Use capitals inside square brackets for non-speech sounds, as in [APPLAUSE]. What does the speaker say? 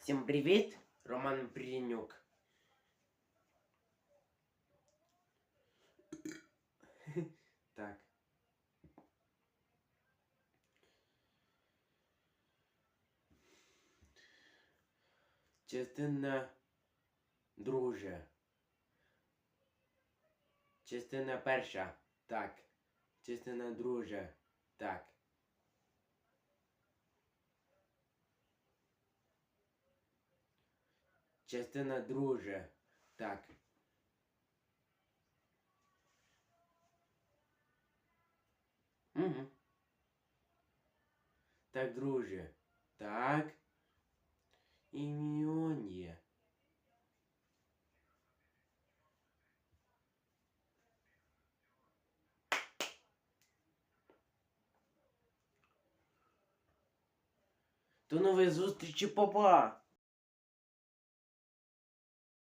Всім привіт, Роман Брінюк. [COUGHS] Так. Частина друже. Частина перша. Так. Частина друже. Так. Частина друже. Так. Угу. Так, друже. Так. Є. До нової зустрічі, папа!